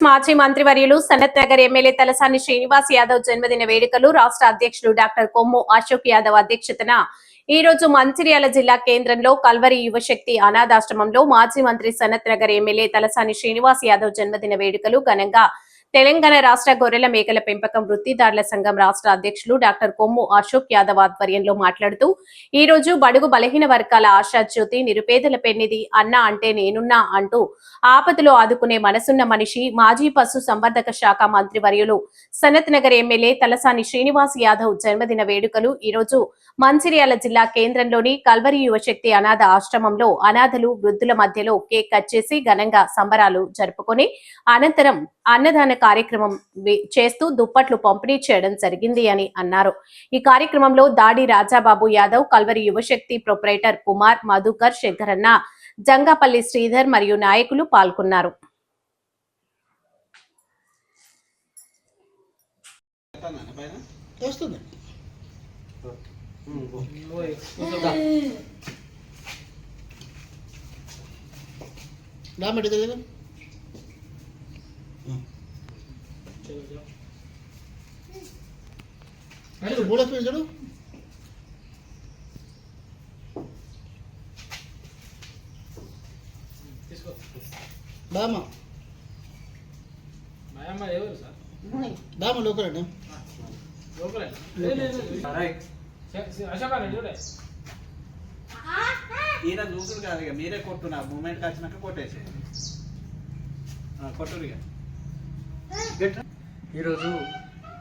మాజీ మంత్రివర్యులు సనత్ నగర్ ఎమ్మెల్యే తలసాని శ్రీనివాస్ యాదవ్ జన్మదిన వేడుకలు రాష్ట్ర అధ్యక్షులు డాక్టర్ కొమ్ము అశోక్ యాదవ్ అధ్యక్షతన. ఈ రోజు మంచిర్యాల జిల్లా కేంద్రంలో కల్వరి యువశక్తి అనాథాశ్రమంలో మాజీ మంత్రి సనత్ నగర్ ఎమ్మెల్యే తలసాని శ్రీనివాస్ యాదవ్ జన్మదిన వేడుకలు ఘనంగా తెలంగాణ రాష్ట్ర గొర్రెల మేకల పెంపకం వృత్తిదారుల సంఘం రాష్ట్ర అధ్యక్షులు డాక్టర్ కొమ్ము అశోక్ యాదవ్ ఆధ్వర్యంలో మాట్లాడుతూ ఈ రోజు బడుగు బలహీన వర్గాల ఆశా జ్యోతి నిరుపేదల పెన్నిది అన్న అంటే నేనున్నా అంటూ ఆపదలో ఆదుకునే మనసున్న మనిషి మాజీ పశు సంవర్ధక శాఖ మంత్రి వర్యులు సనత్ నగర్ ఎమ్మెల్యే తలసాని శ్రీనివాస్ యాదవ్ జన్మదిన వేడుకలు ఈ రోజు మంచిర్యాల జిల్లా కేంద్రంలోని కల్వరి యువశక్తి అనాథ ఆశ్రమంలో అనాథలు వృద్ధుల మధ్యలో కేక్ కట్ చేసి ఘనంగా సంబరాలు జరుపుకొని అనంతరం అన్నదాన కార్యక్రమం చేస్తూ దుప్పట్లు పంపిణీ చేయడం జరిగింది అని అన్నారు. ఈ కార్యక్రమంలో దాడి రాజాబాబు యాదవ్ కల్వరి యువశక్తి ప్రొపరేటర్ కుమార్ మధుకర్ శంకరన్న జంగాపల్లి శ్రీధర్ మరియు నాయకులు పాల్గొన్నారు. మూడో స్పీడ్ చూడు తీసుకో. దామా. మాయమ్మ ఎవరు సార్? దామా లోకలండి లోకలే అశోక్ అని చూడే. ఈయన చూసుడు కాదు ఇక మీరే కొట్టు నా మూమెంట్కి వచ్చినాక కొట్టేసి కొట్టురు ఇక. ఈరోజు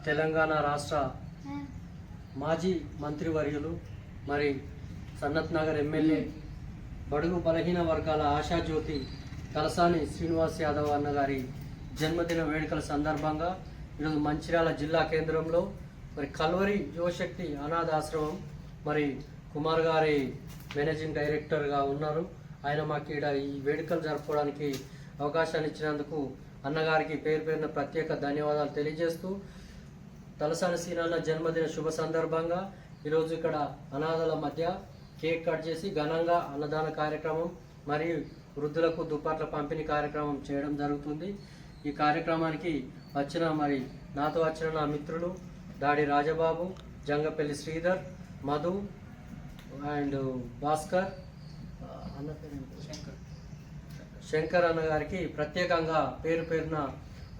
తెలంగాణ రాష్ట్ర మాజీ మంత్రివర్యులు మరి సన్నత్ నగర్ ఎమ్మెల్యే బడుగు బలహీన వర్గాల ఆశాజ్యోతి తలసాని శ్రీనివాస్ యాదవ్ అన్న గారి జన్మదిన వేడుకల సందర్భంగా ఈరోజు మంచిర్యాల జిల్లా కేంద్రంలో మరి కల్వరి యువశక్తి అనాథ ఆశ్రమం మరి కుమార్ గారి మేనేజింగ్ డైరెక్టర్గా ఉన్నారు. ఆయన మాకు ఈ వేడుకలు జరుపుకోవడానికి అవకాశాన్ని ఇచ్చినందుకు అన్నగారికి పేరు పేరున ప్రత్యేక ధన్యవాదాలు తెలియజేస్తూ తలసాని సీనాల జన్మదిన శుభ సందర్భంగా ఈరోజు ఇక్కడ అనాథల మధ్య కేక్ కట్ చేసి ఘనంగా అన్నదాన కార్యక్రమం మరియు వృద్ధులకు దుప్పట్ల పంపిణీ కార్యక్రమం చేయడం జరుగుతుంది. ఈ కార్యక్రమానికి వచ్చిన మరి నాతో వచ్చిన నా మిత్రులు దాడి రాజబాబు జంగపల్లి శ్రీధర్ మధు అండ్ భాస్కర్ అన్న పేరు శంకర్. శంకర్ అన్న గారికి ప్రత్యేకంగా పేరు పేరున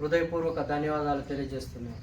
హృదయపూర్వక ధన్యవాదాలు తెలియజేస్తున్నాను.